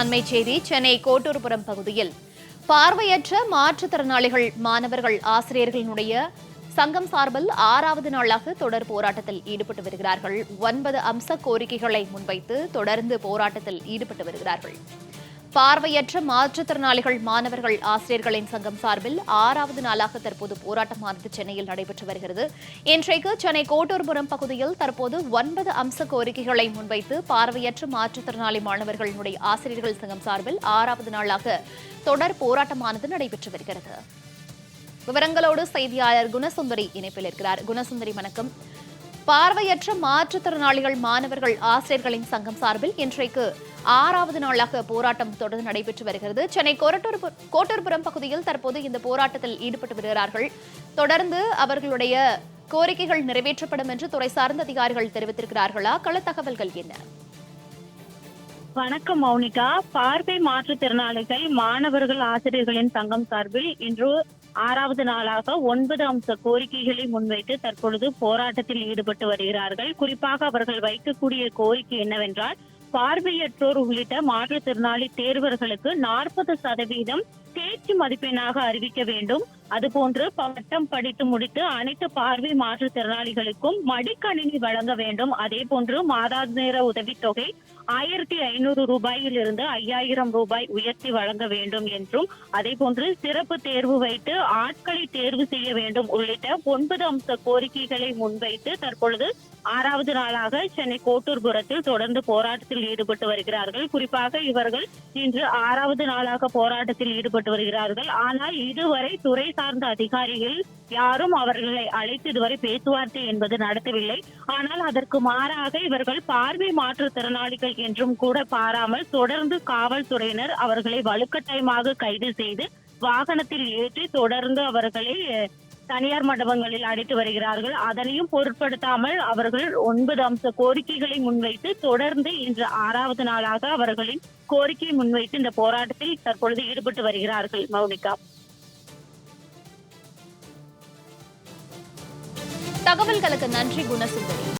அண்மை செய்தி சென்னை கோட்டூர்புரம் பகுதியில். பார்வையற்ற மாற்றுத்திறனாளிகள் மாணவர்கள் ஆசிரியர்களினுடைய சங்கம் சார்பில் ஆறாவது நாளாக தொடர் போராட்டத்தில் ஈடுபட்டு வருகிறார்கள். ஒன்பது அம்ச கோரிக்கைகளை முன்வைத்து தொடர்ந்து போராட்டத்தில் ஈடுபட்டு வருகிறார்கள். பார்வையற்ற மாற்றுத்திறனாளிகள் மாணவர்கள் ஆசிரியர்களின் சங்கம் சார்பில் ஆறாவது நாளாக தற்போது போராட்டமானது சென்னையில் நடைபெற்று வருகிறது. இன்றைக்கு சென்னை கோட்டூர்புரம் பகுதியில் தற்போது ஒன்பது அம்ச கோரிக்கைகளை முன்வைத்து பார்வையற்ற மாற்றுத்திறனாளி மாணவர்களுடைய ஆசிரியர்கள் சங்கம் சார்பில் ஆறாவது நாளாக தொடர் போராட்டமானது நடைபெற்று வருகிறது. விவரங்களோடு செய்தியாளர் குணசுந்தரி இணைப்பில் இருக்கிறார். குணசுந்தரி வணக்கம். பார்வையற்ற மாற்றுத்திறனாளிகள் மாணவர்கள் ஆசிரியர்களின் சங்கம் சார்பில் இன்றைக்கு ஆறாவது நாளாக போராட்டம் தொடர்ந்து நடைபெற்று வருகிறது. சென்னை கொரட்டூர் கோட்டூர்புரம் பகுதியில் தற்போது இந்த போராட்டத்தில் ஈடுபட்டு வருகிறார்கள். தொடர்ந்து அவர்களுடைய கோரிக்கைகள் நிறைவேற்றப்படும் என்று துறை சார்ந்த அதிகாரிகள் தெரிவித்திருக்கிறார்களா? கள தகவல்கள் என்ன? வணக்கம் மௌனிகா. பார்வை மாற்றுத்திறனாளிகள் மாணவர்கள் ஆசிரியர்களின் சங்கம் சார்பில் இன்று ஆறாவது நாளாக ஒன்பது அம்ச கோரிக்கைகளை முன்வைத்து தற்பொழுது போராட்டத்தில் ஈடுபட்டு வருகிறார்கள். குறிப்பாக அவர்கள் வைக்கக்கூடிய கோரிக்கை என்னவென்றால் பார்வையற்றோர் உள்ளிட்ட மாற்றுத்திறனாளி தேர்வர்களுக்கு நாற்பது சதவீதம் தேர்ச்சி மதிப்பெண்ணாக அறிவிக்க வேண்டும். அதுபோன்று பட்டம் படித்து முடித்து அனைத்து பார்வை மாற்றுத்திறனாளிகளுக்கும் மடிக்கணினி வழங்க வேண்டும். அதே போன்று மாதாந்திர உதவித்தொகை ஆயிரத்தி ஐநூறு ரூபாயில் இருந்து ஐயாயிரம் ரூபாய் உயர்த்தி வழங்க வேண்டும் என்றும் அதே போன்று சிறப்பு தேர்வு வைத்து ஆட்களை தேர்வு செய்ய வேண்டும் உள்ளிட்ட ஒன்பது அம்ச கோரிக்கைகளை முன்வைத்து தற்பொழுது ஆறாவது நாளாக சென்னை கோட்டூர்புரத்தில் தொடர்ந்து போராட்டத்தில் ஈடுபட்டு வருகிறார்கள். குறிப்பாக இவர்கள் இன்று ஆறாவது நாளாக போராட்டத்தில் ஈடுபட்டு வருகிறார்கள். ஆனால் இதுவரை துறை சார்ந்த அதிகாரிகள் யாரும் அவர்களை அழைத்து இதுவரை பேச்சுவார்த்தை என்பது நடத்தவில்லை. ஆனால் அதற்கு மாறாக இவர்கள் பார்வை மாற்றுத்திறனாளிகள் என்றும் கூட பாராமல் தொடர்ந்து காவல்துறையினர் அவர்களை வலுக்கட்டாயமாக கைது செய்து வாகனத்தில் ஏற்றி தொடர்ந்து அவர்களை தனியார் மண்டபங்களில் அடைத்து வருகிறார்கள். அதனையும் பொருட்படுத்தாமல் அவர்கள் ஒன்பது அம்ச கோரிக்கைகளை முன்வைத்து தொடர்ந்து இன்று ஆறாவது நாளாக அவர்களின் கோரிக்கையை முன்வைத்து இந்த போராட்டத்தில் தற்பொழுது ஈடுபட்டு வருகிறார்கள். மௌனிகா. தகவல்களுக்கு நன்றி குணசுந்தரி.